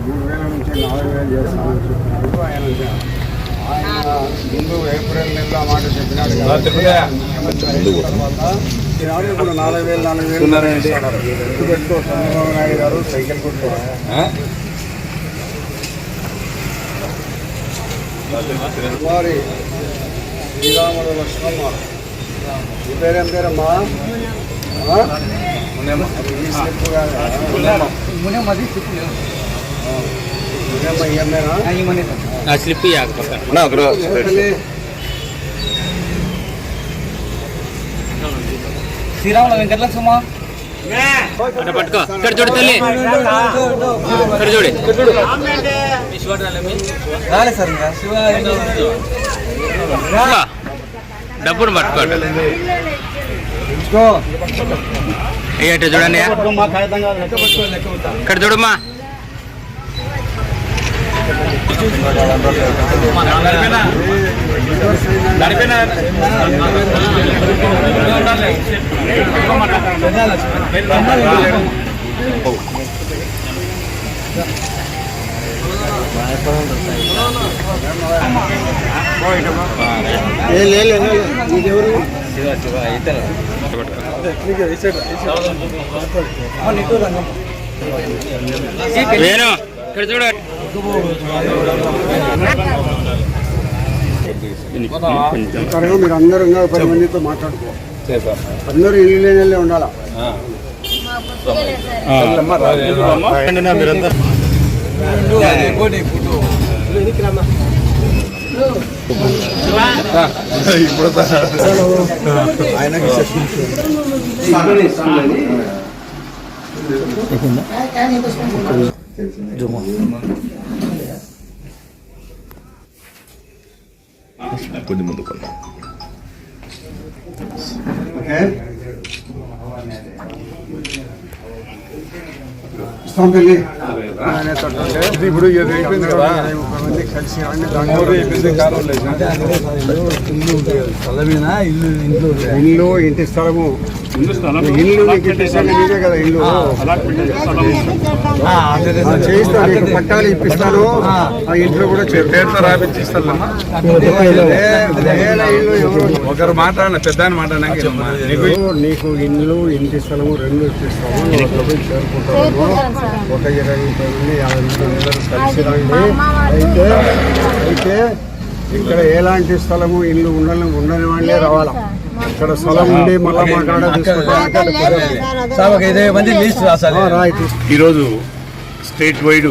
మూడు వేల నుంచి నాలుగు వేలు చేస్తామని చెప్పినాడు ఆయన ఆయన ముందు ఏప్రిల్ నెలలో మాట చెప్పినాడు ఈనాడు ఇప్పుడు నాలుగు వేలు నాలుగు వేలు ఇస్తున్నారు. ఎందుకు పెట్టు చంద్రబాబు నాయుడు గారు సైకిల్ కొట్టు కుమారి శ్రీరాముడు లక్ష్మమ్మ. ఈ పేరేం పేరమ్మా? స్లిప్. శ్రీరాముల వెంకటలక్ష్మ అట్ట పట్టుకో. ఇక్కడ చూడు తల్లి. ఇక్కడ చూడు. రాలే సార్ ఇంకా. శివ ఇంకా డబ్బును పట్టుకోండి. అయ్యట చూడండి ఇక్కడ చూడమ్మా ఏ, వేణు ఇక్కడ త్వరగా మీరు అందరూ పది మందితో మాట్లాడుకో అందరూ ఇల్లు లేని ఉండాలా ఓకే ఇస్తాం తల్లి ఆయన తట్టుంటే ఇది ఇప్పుడు అయిపోయింది కదా. ముప్పై మంది కలిసి ఇల్లు ఇంట్లో ఇల్లు ఇంటి స్థలము. ఇల్లు నీకు కదా ఇల్లు. చేయిస్తాను పట్టాలు ఇప్పిస్తాను ఆ. ఇంట్లో కూడా పేరుతో ఒకరు మాట్లాడిన పెద్ద మాట్లాడినాక నీకు ఇల్లు ఇంటి స్థలము రెండు ఇప్పిస్తాము చేరుకుంటాము ఒక ఇరవై ముప్పై మంది యాభై మంది అందరూ కలిసి రండి. అయితే అయితే ఇక్కడ ఎలాంటి స్థలము ఇల్లు ఉండని ఉండని వాళ్ళే రావాలా? ఇక్కడ స్థలం ఉండి మళ్ళా ఈరోజు స్టేట్ వైడ్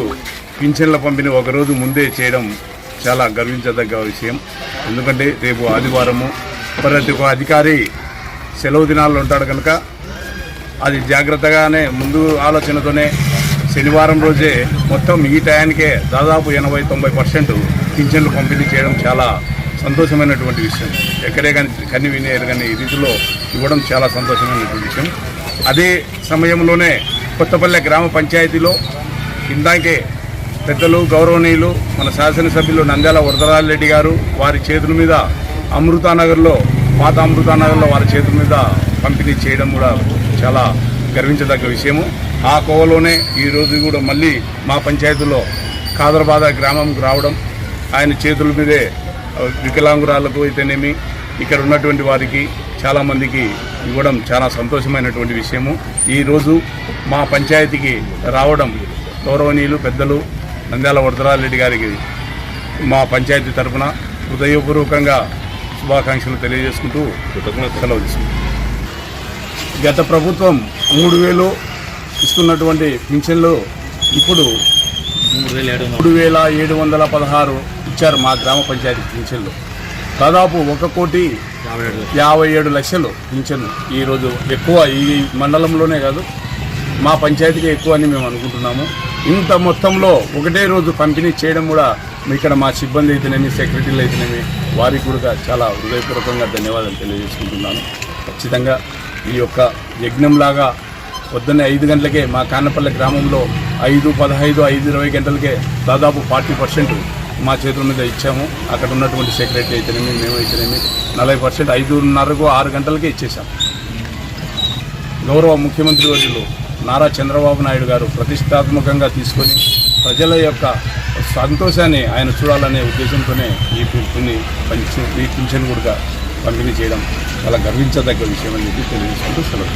పింఛన్ల పంపిణీ ఒకరోజు ముందే చేయడం చాలా గర్వించదగ్గ విషయం. ఎందుకంటే రేపు ఆదివారము ప్రతి ఒక్క అధికారి సెలవు దినాల్లో ఉంటాడు కనుక అది జాగ్రత్తగానే ముందు ఆలోచనతోనే శనివారం రోజే మొత్తం ఈ టయానికే దాదాపు ఎనభై తొంభై పర్సెంట్ పింఛన్లు పంపిణీ చేయడం చాలా సంతోషమైనటువంటి విషయం. ఎక్కడే కానీ కన్ని వినే కానీ రీతిలో ఇవ్వడం చాలా సంతోషమైనటువంటి విషయం. అదే సమయంలోనే కొత్తపల్లె గ్రామ పంచాయతీలో ఇందాకే పెద్దలు గౌరవనీయులు మన శాసనసభ్యులు నంద్యాల వరదరాజరెడ్డి గారు వారి చేతుల మీద అమృతానగర్లో పాత అమృతానగర్లో వారి చేతుల మీద పంపిణీ చేయడం కూడా చాలా గర్వించదగ్గ విషయము. ఆ కోవలోనే ఈరోజు కూడా మళ్ళీ మా పంచాయతీలో కాదరబాద గ్రామంకు రావడం ఆయన చేతుల మీదే వికలాంగురాలకు అయితేనేమి ఇక్కడ ఉన్నటువంటి వారికి చాలామందికి ఇవ్వడం చాలా సంతోషమైనటువంటి విషయము. ఈరోజు మా పంచాయతీకి రావడం గౌరవనీయులు పెద్దలు నంద్యాల వరదరారెడ్డి గారికి మా పంచాయతీ తరఫున హృదయపూర్వకంగా శుభాకాంక్షలు తెలియజేసుకుంటూ సెలవు గత ప్రభుత్వం మూడు వేలు ఇస్తున్నటువంటి పింఛన్లు ఇప్పుడు మూడు వేల ఏడు వందల పదహారు ఇచ్చారు మా గ్రామ పంచాయతీ పింఛన్లు. దాదాపు ఒక కోటి యాభై ఏడు లక్షలు పింఛను ఈరోజు ఎక్కువ ఈ మండలంలోనే కాదు మా పంచాయతీకి ఎక్కువ అని మేము అనుకుంటున్నాము. ఇంత మొత్తంలో ఒకటే రోజు పంపిణీ చేయడం కూడా ఇక్కడ మా సిబ్బంది అయితేనేమి సెక్రటరీలు అయితేనేమి వారికి కూడా చాలా హృదయపూర్వకంగా ధన్యవాదాలు తెలియజేసుకుంటున్నాను. ఖచ్చితంగా ఈ యొక్క యజ్ఞంలాగా పొద్దున్నే ఐదు గంటలకే మా కానపల్లి గ్రామంలో ఐదు పదహైదు ఐదు ఇరవై గంటలకే దాదాపు ఫార్టీ పర్సెంట్ మా చేతుల మీద ఇచ్చాము. అక్కడ ఉన్నటువంటి సెక్రటరీ అయితేనేమి మేము అయితేనేమి నలభై పర్సెంట్ ఐదున్నరకు ఆరు గంటలకే ఇచ్చేసాం గౌరవ ముఖ్యమంత్రి వర్యులు నారా చంద్రబాబు నాయుడు గారు ప్రతిష్టాత్మకంగా తీసుకొని ప్రజల యొక్క సంతోషాన్ని ఆయన చూడాలనే ఉద్దేశంతోనే ఈ పిలుపుని పంచి ఈ పింఛన్ కూడా పంపిణీ చేయడం చాలా గర్వించదగ్గ విషయం అని చెప్పి తెలియజేసుకుంటూ సెలవు